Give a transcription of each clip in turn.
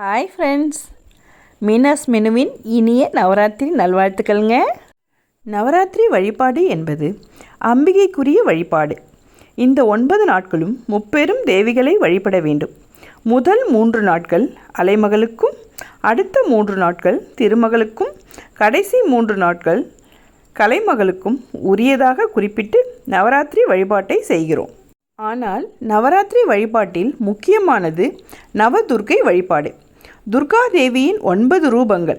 Hi friends Meena's மெனுவின் இனிய நவராத்திரி நல்வாழ்த்துக்கள்ங்க. நவராத்திரி வழிபாடு என்பது அம்பிகைக்குரிய வழிபாடு. இந்த ஒன்பது நாட்களும் முப்பெரும் தேவிகளை வழிபட வேண்டும். முதல் மூன்று நாட்கள் அலைமகளுக்கும் அடுத்த மூன்று நாட்கள் திருமகளுக்கும் கடைசி மூன்று நாட்கள் கலைமகளுக்கும் உரியதாக குறிப்பிட்டு நவராத்திரி வழிபாட்டை செய்கிறோம். ஆனால் நவராத்திரி வழிபாட்டில் முக்கியமானது நவதுர்க்கை வழிபாடு. துர்கா தேவியின் ஒன்பது ரூபங்கள்.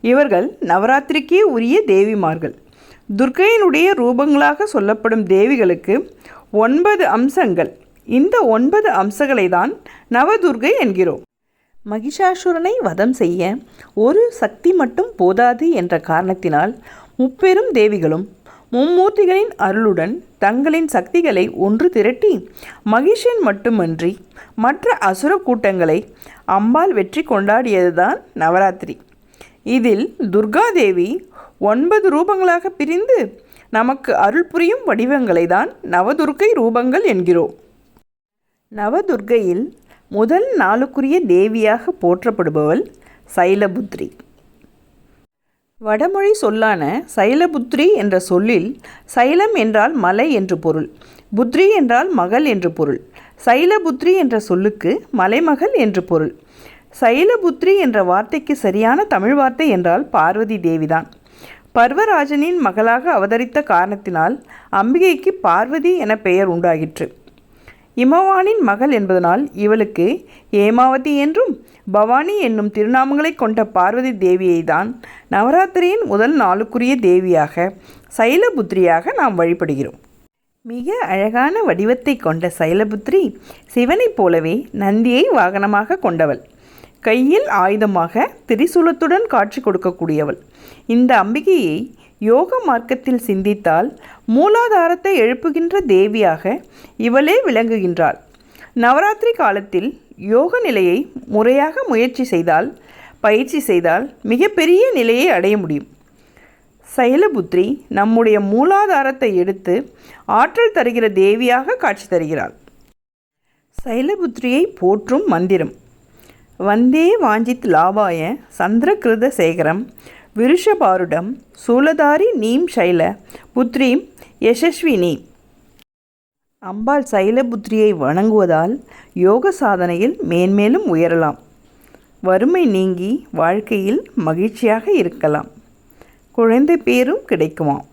இவர்கள் நவராத்திரிக்கே உரிய தேவிமார்கள். துர்கையினுடைய ரூபங்களாக சொல்லப்படும் தேவிகளுக்கு ஒன்பது அம்சங்கள். இந்த ஒன்பது அம்சங்களை தான் நவதுர்கை என்கிறோம். மகிஷாசுரனை வதம் செய்ய ஒரு சக்தி மட்டும் போதாது என்ற காரணத்தினால் முப்பெரும் தேவிகளும் மும்மூர்த்திகளின் அருளுடன் தங்களின் சக்திகளை ஒன்று திரட்டி மகிஷன் மட்டுமன்றி மற்ற அசுர கூட்டங்களை அம்பாள் வெற்றி கொண்டாடியதுதான் நவராத்திரி. இதில் துர்காதேவி ஒன்பது ரூபங்களாக பிரிந்து நமக்கு அருள் புரியும் வடிவங்களை தான் நவதுர்க்கை ரூபங்கள் என்கிறோம். நவதுர்க்கையில் முதல் நாளுக்குரிய தேவியாக போற்றப்படுபவள் சைலபுத்ரி. வடமொழி சொல்லான சைலபுத்ரி என்ற சொல்லில் சைலம் என்றால் மலை என்று பொருள் புத்ரி என்றால் மகள் என்று பொருள் சைலபுத்ரி என்ற சொல்லுக்கு மலைமகள் என்று பொருள். சைலபுத்ரி என்ற வார்த்தைக்கு சரியான தமிழ் வார்த்தை என்றால் பார்வதி தேவிதான். பர்வராஜனின் மகளாக அவதரித்த காரணத்தினால் அம்பிகைக்கு பார்வதி என பெயர் உண்டாகிற்று இமவானின் மகள் என்பதனால் இவளுக்கு ஏமாவதி என்றும் பவானி என்னும் திருநாமங்களை கொண்ட பார்வதி தேவியை தான் நவராத்திரியின் முதல் நாளுக்குரிய தேவியாக சைலபுத்திரியாக நாம் வழிபடுகிறோம். மிக அழகான வடிவத்தை கொண்ட சைலபுத்ரி சிவனைப் போலவே நந்தியை வாகனமாக கொண்டவள். கையில் ஆயுதமாக திரிசூலத்துடன் காட்சி கொடுக்கக்கூடியவள். இந்த அம்பிகையை யோக மார்க்கத்தில் சிந்தித்தால் மூலாதாரத்தை எழுப்புகின்ற தேவியாக இவளே விளங்குகின்றாள். நவராத்திரி காலத்தில் யோக நிலையை முறையாக முயற்சி செய்தால் பயிற்சி செய்தால் மிகப்பெரிய நிலையை அடைய முடியும். சைலபுத்ரி நம்முடைய மூலாதாரத்தை எடுத்து ஆற்றல் தருகிற தேவியாக காட்சி தருகிறாள். சைலபுத்ரியை போற்றும் மந்திரம் வந்தே வாஞ்சித் லாபாய சந்திரகிருத சேகரம் விருஷபாருடம் சூலதாரி நீம் சைல புத்ரீம் யசஸ்வினி. அம்பாள் சைலபுத்திரியை வணங்குவதால் யோக சாதனையில் மேன்மேலும் உயரலாம். வறுமை நீங்கி வாழ்க்கையில் மகிழ்ச்சியாக இருக்கலாம். குழந்தை பேரும் கிடைக்குமாம்.